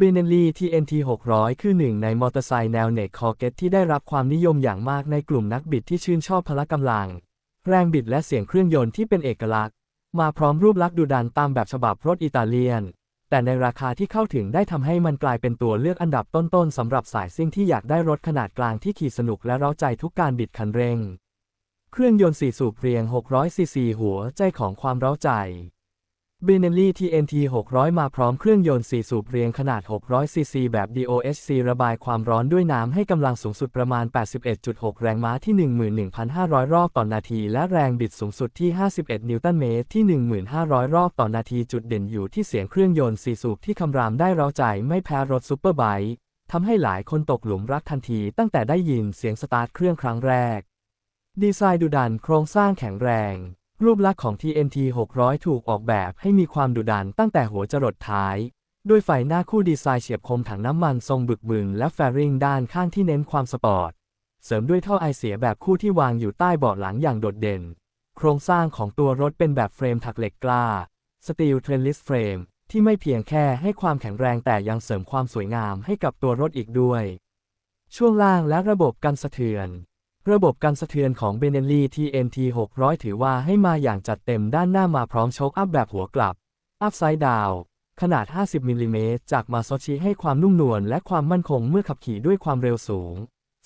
b e n e l l i TNT 600 คือหนึ่งในมอเตอร์ไซค์แนวเน็กคอเกตที่ได้รับความนิยมอย่างมากในกลุ่มนักบิดที่ชื่นชอบพละกำลัง แรงบิดและเสียงเครื่องยนต์ที่เป็นเอกลักษณ์ มาพร้อมรูปลักษณ์ดุดันตามแบบฉบับรถอิตาเลียน แต่ในราคาที่เข้าถึงได้ทำให้มันกลายเป็นตัวเลือกอันดับต้นๆสำหรับสายซิ่งที่อยากได้รถขนาดกลางที่ขี่สนุกและเร้าใจทุกการบิดคันเร่ง เครื่องยนต์4สูบเรียง 600ซีซีหัวใจของความเร้าใจ b e n e l l i TNT 600 มาพร้อมเครื่องยนต์ 4 สูบเรียงขนาด 600 ซีซี แบบ DOHC ระบายความร้อนด้วยน้ำให้กำลังสูงสุดประมาณ 81.6 แรงม้าที่ 11,500 รอบต่อนนาที และแรงบิดสูงสุดที่ 51 นิวตันเมตรที่ 1,500 รอบต่อนนาที จุดเด่นอยู่ที่เสียงเครื่องยนต์ 4 สูบที่คำรามได้เร้าใจไม่แพ้รถซูเปอร์ไบค์ทำให้หลายคนตกหลุมรักทันทีตั้งแต่ได้ยินเสียงสตาร์ทเครื่องครั้งแรก ดีไซน์ดุดัน โครงสร้างแข็งแรง รูปลักษณ์ของ TNT 600 ถูกออกแบบให้มีความดุดันตั้งแต่หัวจรดท้าย ด้วยไฟหน้าคู่ดีไซน์เฉียบคมถังน้ำมันทรงบึกบึนและแฟริงด้านข้างที่เน้นความสปอร์ต เสริมด้วยท่อไอเสียแบบคู่ที่วางอยู่ใต้เบาะหลังอย่างโดดเด่น โครงสร้างของตัวรถเป็นแบบเฟรมถักเหล็กกล้าสตีลเทรนลิสเฟรมที่ไม่เพียงแค่ให้ความแข็งแรงแต่ยังเสริมความสวยงามให้กับตัวรถอีกด้วย ช่วงล่างและระบบกันสะเทือน ระบบกันสะเทือนของ b e n e l l i TNT 600 ถือว่าให้มาอย่างจัดเต็มด้านหน้ามาพร้อมโชคอัพแบบหัวกลับ อัพไซด์ดาว ขนาด 50 มิลลิเมตรจากมาโซชิให้ความนุ่มนวลและความมั่นคงเมื่อขับขี่ด้วยความเร็วสูง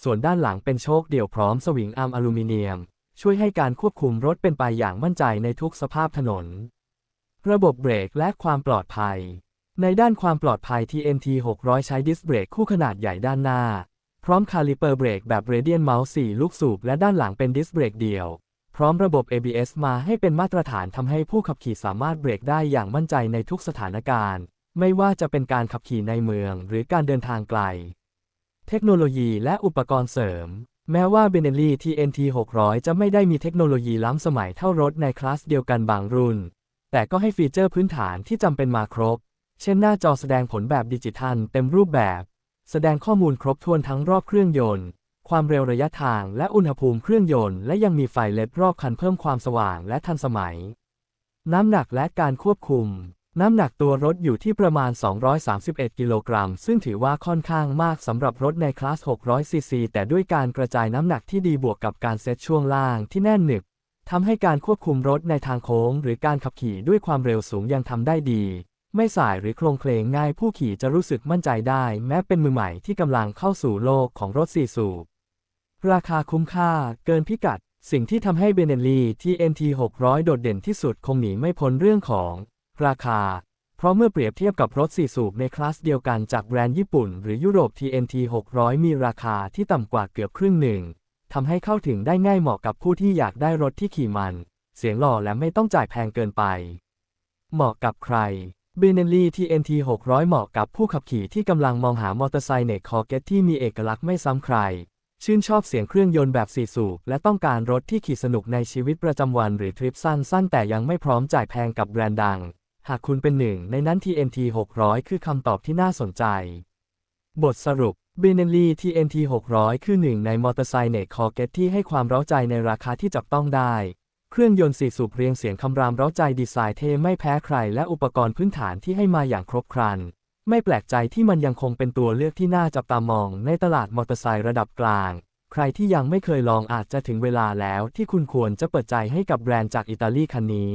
ส่วนด้านหลังเป็นโชคเดี่ยวพร้อมสวิงอาร์มอลูมิเนียม ช่วยให้การควบคุมรถเป็นไปอย่างมั่นใจในทุกสภาพถนน ระบบเบรกและความปลอดภัย ในด้านความปลอดภัย TNT 600 ใช้ดิสเบรกคู่ขนาดใหญ่ด้านหน้า พร้อมคาลิเปอร์เบรกแบบเรเดียนเมาส์4ลูกสูบและด้านหลังเป็นดิสเบรกเดี่ยว พร้อมระบบ ABS มาให้เป็นมาตรฐานทำให้ผู้ขับขี่สามารถเบรกได้อย่างมั่นใจในทุกสถานการณ์ ไม่ว่าจะเป็นการขับขี่ในเมืองหรือการเดินทางไกล เทคโนโลยีและอุปกรณ์เสริม แม้ว่า b e n e l l i TNT 600 จะไม่ได้มีเทคโนโลยีล้ำสมัยเท่ารถในคลาสเดียวกันบางรุ่น แต่ก็ให้ฟีเจอร์พื้นฐานที่จำเป็นมาครบ เช่นหน้าจอแสดงผลแบบดิจิทัลเต็มรูปแบบ แสดงข้อมูลครบถ้วนทั้งรอบเครื่องยนต์ ความเร็วระยะทางและอุณหภูมิเครื่องยนต์ และยังมีไฟเล็ดรอบคันเพิ่มความสว่างและทันสมัย น้ำหนักและการควบคุม น้ำหนักตัวรถอยู่ที่ประมาณ 231 กิโลกรัม ซึ่งถือว่าค่อนข้างมากสำหรับรถในคลาส 600 ซีซี แต่ด้วยการกระจายน้ำหนักที่ดีบวกกับการเซตช่วงล่างที่แน่นหนึบทำให้การควบคุมรถในทางโค้ง หรือการขับขี่ด้วยความเร็วสูงยังทำได้ดี ไม่สายหรือโครงเคลงง่ายผู้ขี่จะรู้สึกมั่นใจได้ แม้เป็นมือใหม่ที่กำลังเข้าสู่โลกของรถสี่สูบ ราคาคุ้มค่าเกินพิกัด สิ่งที่ทำให้เบเนลลี่ที่ NT 600 โดดเด่นที่สุดคงหนีไม่พ้นเรื่องของ ราคา เพราะเมื่อเปรียบเทียบกับรถสี่สูบในคลาสเดียวกันจากแบรนด์ญี่ปุ่น หรือยุโรป TNT 600 มีราคาที่ต่ำกว่าเกือบครึ่งหนึ่งทำให้เข้าถึงได้ง่ายเหมาะกับผู้ที่อยากได้รถที่ขี่มัน เสียงหล่อและไม่ต้องจ่ายแพงเกินไป เหมาะกับใคร b e n e l l i TNT 600 เหมาะกับผู้ขับขี่ที่กำลังมองหามอเตอร์ไซค์เน็กคอเกตที่มีเอกลักษณ์ไม่ซ้ำใคร ชื่นชอบเสียงเครื่องยนต์แบบสี่สูบ และต้องการรถที่ขี่สนุกในชีวิตประจำวันหรือทริปสั้นๆ แต่ยังไม่พร้อมจ่ายแพงกับแบรนด์ดัง หากคุณเป็นหนึ่งในนั้น TNT 600 คือคำตอบที่น่าสนใจ บทสรุป b e n e l l i TNT 600 คือหนึ่งในมอเตอร์ไซค์เน็กคอเกตที่ให้ความเร้าใจในราคาที่จับต้องได้ เครื่องยนต์สี่สูบเรียงเสียงคำรามเร้าใจดีไซน์เท่ไม่แพ้ใคร และอุปกรณ์พื้นฐานที่ให้มาอย่างครบครัน ไม่แปลกใจที่มันยังคงเป็นตัวเลือกที่น่าจับตามองในตลาดมอเตอร์ไซค์ระดับกลาง ใครที่ยังไม่เคยลองอาจจะถึงเวลาแล้วที่คุณควรจะเปิดใจให้กับแบรนด์จากอิตาลีคันนี้